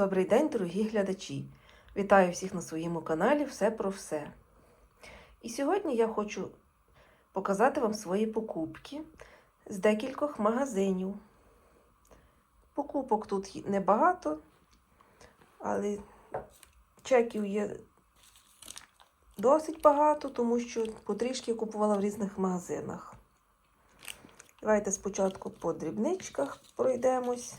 Добрий день, дорогі глядачі! Вітаю всіх на своєму каналі Все про все. І сьогодні я хочу показати вам свої покупки з декількох магазинів. Покупок тут небагато, але чеків є досить багато, тому що потрішки купувала в різних магазинах. Давайте спочатку по дрібничках пройдемось.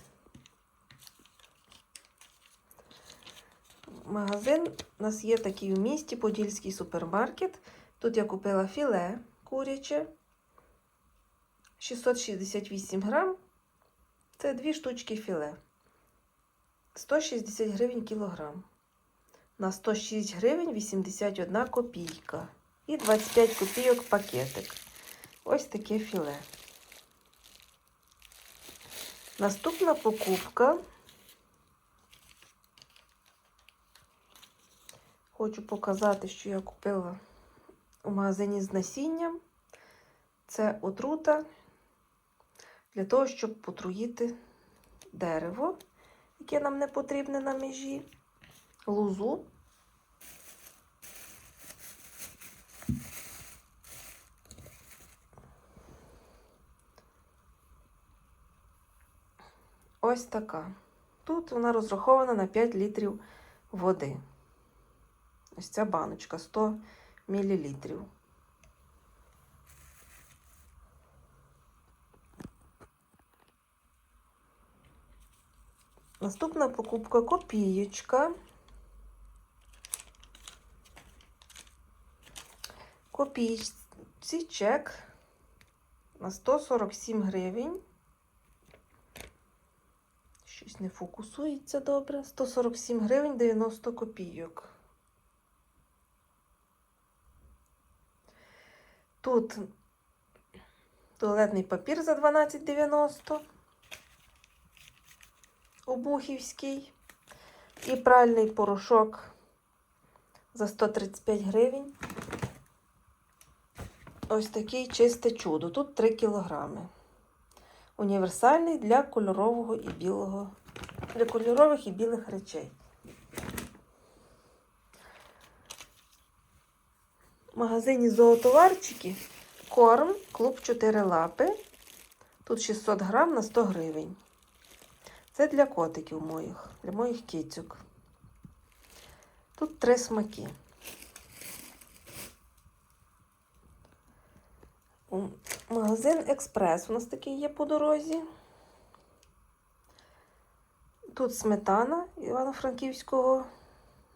Магазин у нас є такий в місті Подільський супермаркет. Тут я купила філе куряче 668 грам. Це дві штучки філе. 160 гривень кілограм. На 106 гривень 81 копійка. І 25 копійок пакетик. Ось таке філе. Наступна покупка. Хочу показати, що я купила у магазині з насінням. Це отрута для того, щоб потруїти дерево, яке нам не потрібне на межі, лузу. Ось така. Тут вона розрахована на 5 літрів води. Ось ця баночка 100 мл. Наступна покупка копієчка. Копійці чек на 147 гривень. Щось не фокусується добре. 147 гривень 90 копійок. Тут туалетний папір за 12,90 обухівський. І пральний порошок за 135 гривень. Ось такий чисте чудо. Тут 3 кілограми. Універсальний для кольорового і білого, для кольорових і білих речей. Магазині зоотоварчики корм, клуб 4 лапи. Тут 600 грам на 100 гривень. Це для котиків моїх, для моїх кицьок. Тут три смаки. Магазин Експрес у нас такий є по дорозі. Тут сметана Івано-Франківського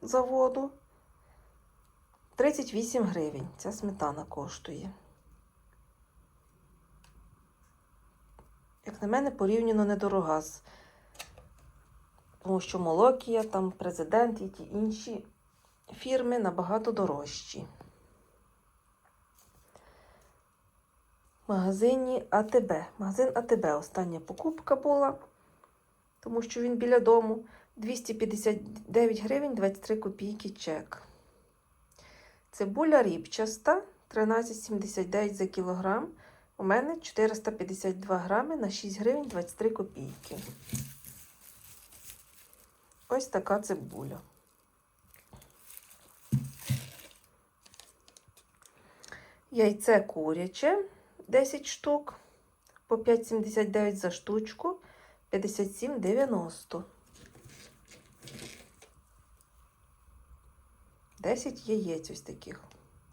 заводу. 38 гривень. Ця сметана коштує. Як на мене, порівняно недорога з тому що Молокія, там президент і ті інші фірми набагато дорожчі. Магазині АТБ. Магазин АТБ остання покупка була, тому що він біля дому 259 гривень 23 копійки чек. Цибуля ріпчаста 13,79 за кілограм. У мене 452 грами на 6 гривень 23 копійки. Ось така цибуля. Яйце куряче 10 штук по 5,79 за штучку 57,90. 10 яєць ось таких.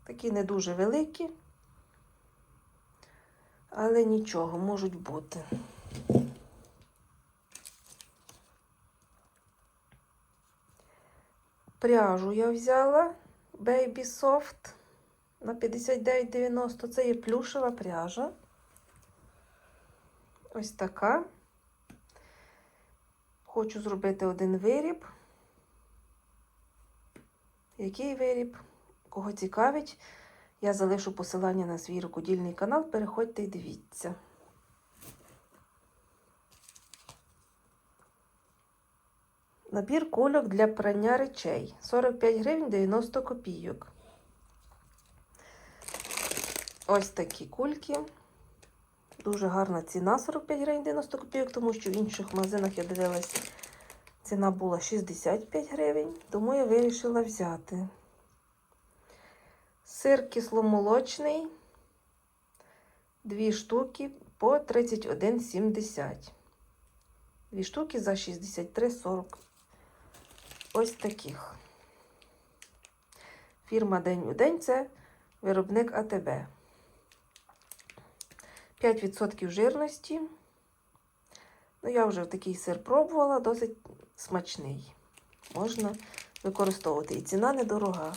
Такі не дуже великі, але нічого можуть бути. Пряжу я взяла Baby Soft на 59,90. Це є плюшева пряжа. Ось така. Хочу зробити один виріб. Який виріб? Кого цікавить, я залишу посилання на свій рукодільний канал. Переходьте і дивіться. Набір кульок для прання речей 45 гривень 90 копійок. Ось такі кульки. Дуже гарна ціна 45 гривень 90 копійок, тому що в інших магазинах я дивилася Ціна була 65 гривень, тому я вирішила взяти. Сир кисломолочний. Дві штуки по 31,70. Дві штуки за 63,40. Ось таких. Фірма День у день це виробник АТБ. 5% жирності. Ну, я вже такий сир пробувала, досить смачний. Можна використовувати. І ціна недорога.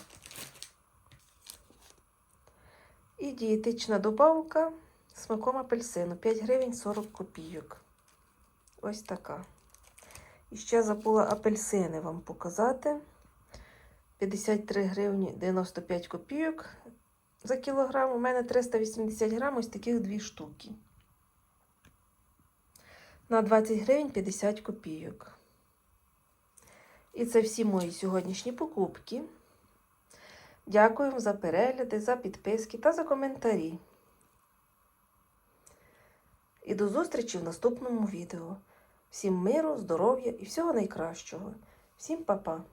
І дієтична добавка смаком апельсину 5 гривень 40 копійок. Ось така. І ще забула апельсини вам показати. 53 гривні 95 копійок за кілограм. У мене 380 грам, ось таких дві штуки. На 20 гривень 50 копійок. І це всі мої сьогоднішні покупки. Дякую за перегляди, за підписки та за коментарі. І до зустрічі в наступному відео. Всім миру, здоров'я і всього найкращого. Всім па-па!